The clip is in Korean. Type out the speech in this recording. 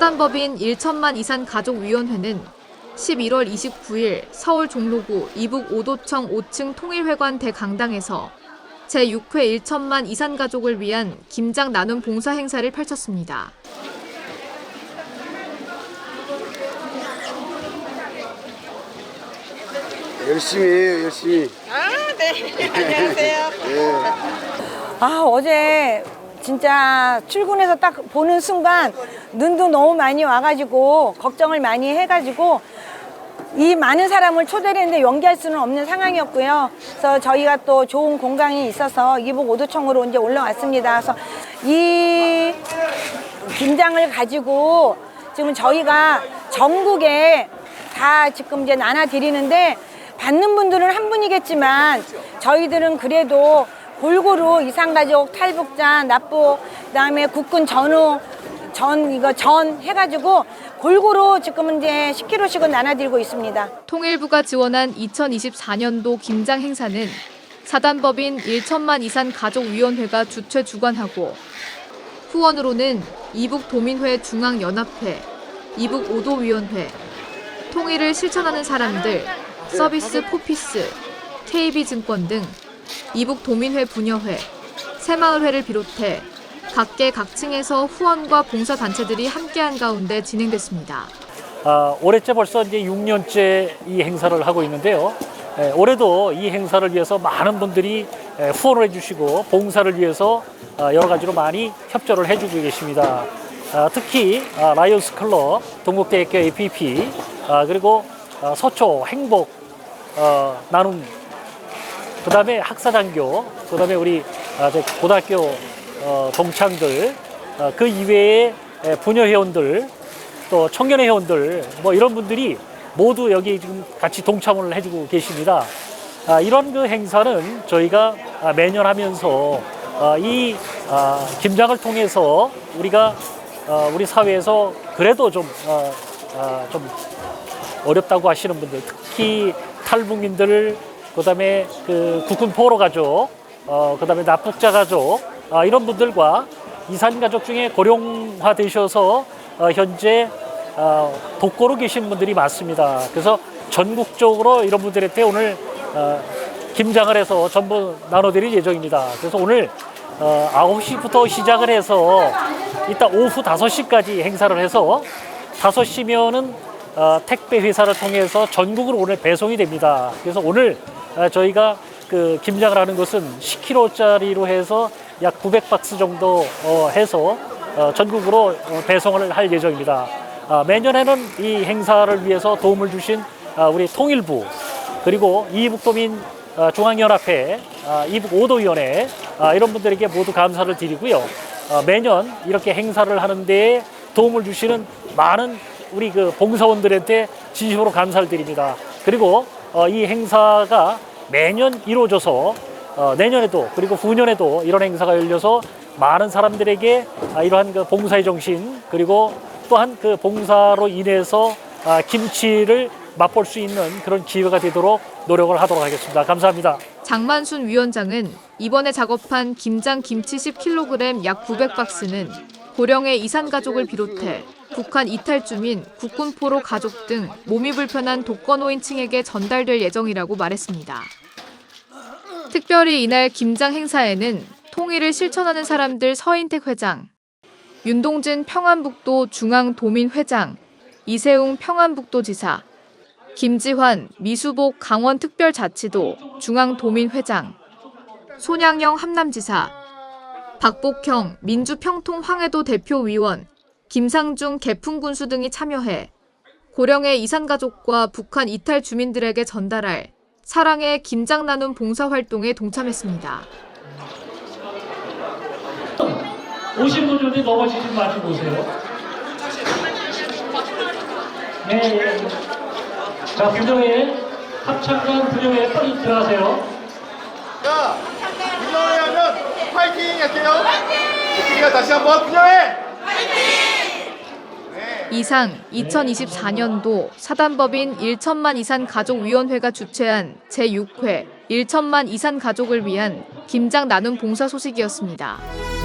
사단법인 1천만 이산 가족위원회는 11월 29일 서울 종로구 이북 오도청 5층 통일회관 대강당에서 제6회 1천만 이산 가족을 위한 김장 나눔 봉사 행사를 펼쳤습니다. 열심히 해요, 열심히. 아, 네. 안녕하세요. 아, 어제 진짜 출근해서 딱 보는 순간 눈도 너무 많이 와가지고 걱정을 많이 해가지고 이 많은 사람을 초대를 했는데 연기할 수는 없는 상황이었고요. 그래서 저희가 또 좋은 공간이 있어서 이북 오도청으로 이제 올라왔습니다. 그래서 이 김장을 가지고 지금 저희가 전국에 다 지금 이제 나눠 드리는데 받는 분들은 한 분이겠지만 저희들은 그래도 골고루 이상가족 탈북자 납부 그다음에 국군 전후 전 이거 전 해가지고 골고루 지금 이제 10kg씩은 나눠드리고 있습니다. 통일부가 지원한 2024년도 김장 행사는 사단법인 1천만 이산 가족위원회가 주최 주관하고 후원으로는 이북 도민회 중앙 연합회, 이북 오도위원회, 통일을 실천하는 사람들, 서비스 포피스, KB증권 등 이북 도민회 분여회, 새마을회를 비롯해 각계 각층에서 후원과 봉사단체들이 함께한 가운데 진행됐습니다. 아, 올해째 벌써 이제 6년째 이 행사를 하고 있는데요. 에, 올해도 이 행사를 위해서 많은 분들이 에, 후원을 해주시고 봉사를 위해서 아, 여러 가지로 많이 협조를 해주고 계십니다. 아, 특히 아, 라이온스 클럽, 동국대학교 APP, 아, 그리고 아, 서초 행복 어, 나눔, 그 다음에 학사장교, 그 다음에 우리 아, 저 고등학교 어, 동창들, 어, 그 이외에 에, 부녀 회원들, 또 청년회 회원들 뭐 이런 분들이 모두 여기 지금 같이 동참을 해주고 계십니다. 아, 이런 그 행사는 저희가 아, 매년 하면서 아, 이 아, 김장을 통해서 우리가 어, 우리 사회에서 그래도 좀, 어, 아, 좀 어렵다고 하시는 분들, 특히 탈북민들, 그다음에 그 국군 포로 가족, 어, 그다음에 납북자 가족 아, 이런 분들과 이산 가족 중에 고령화 되셔서 어, 현재 어, 독거로 계신 분들이 많습니다. 그래서 전국적으로 이런 분들한테 오늘 어, 김장을 해서 전부 나눠드릴 예정입니다. 그래서 오늘 어, 9시부터 시작을 해서 이따 오후 5시까지 행사를 해서 5시면은 어, 택배 회사를 통해서 전국으로 오늘 배송이 됩니다. 그래서 오늘 어, 저희가 그 김장을 하는 것은 10kg짜리로 해서 약 900박스 정도 어, 해서 어, 전국으로 어, 배송을 할 예정입니다. 아, 매년에는 이 행사를 위해서 도움을 주신 아, 우리 통일부 그리고 이북도민 어, 중앙연합회, 아, 이북 오도위원회 아, 이런 분들에게 모두 감사를 드리고요. 어, 매년 이렇게 행사를 하는 데에 도움을 주시는 많은 우리 그 봉사원들한테 진심으로 감사를 드립니다. 그리고 어, 이 행사가 매년 이루어져서 어, 내년에도 그리고 후년에도 이런 행사가 열려서 많은 사람들에게 아, 이러한 그 봉사의 정신 그리고 또한 그 봉사로 인해서 아, 김치를 맛볼 수 있는 그런 기회가 되도록 노력을 하도록 하겠습니다. 감사합니다. 장만순 위원장은 이번에 작업한 김장 김치 10kg 약 900박스는 고령의 이산 가족을 비롯해 북한 이탈 주민, 국군포로 가족 등 몸이 불편한 독거 노인층에게 전달될 예정이라고 말했습니다. 특별히 이날 김장 행사에는 통일을 실천하는 사람들 서인택 회장, 윤동진 평안북도 중앙도민 회장, 이세웅 평안북도 지사, 김지환 미수복 강원특별자치도 중앙도민 회장, 손양영 함남지사, 박복형 민주평통 황해도 대표위원, 김상중 개풍군수 등이 참여해 고령의 이산가족과 북한 이탈 주민들에게 전달할 사랑의 김장 나눔 봉사 활동에 동참했습니다. 오신 분 중에 넘어지지 마시고 오세요. 네. 자, 부정회 합창단 부정회 빨리 들어가세요. 자, 분녀회 하면 파이팅 할게요. 파이팅! 우리가 다시 한번 분녀회! 이상 2024년도 사단법인 1천만 이산 가족위원회가 주최한 제6회 1천만 이산 가족을 위한 김장 나눔 봉사 소식이었습니다.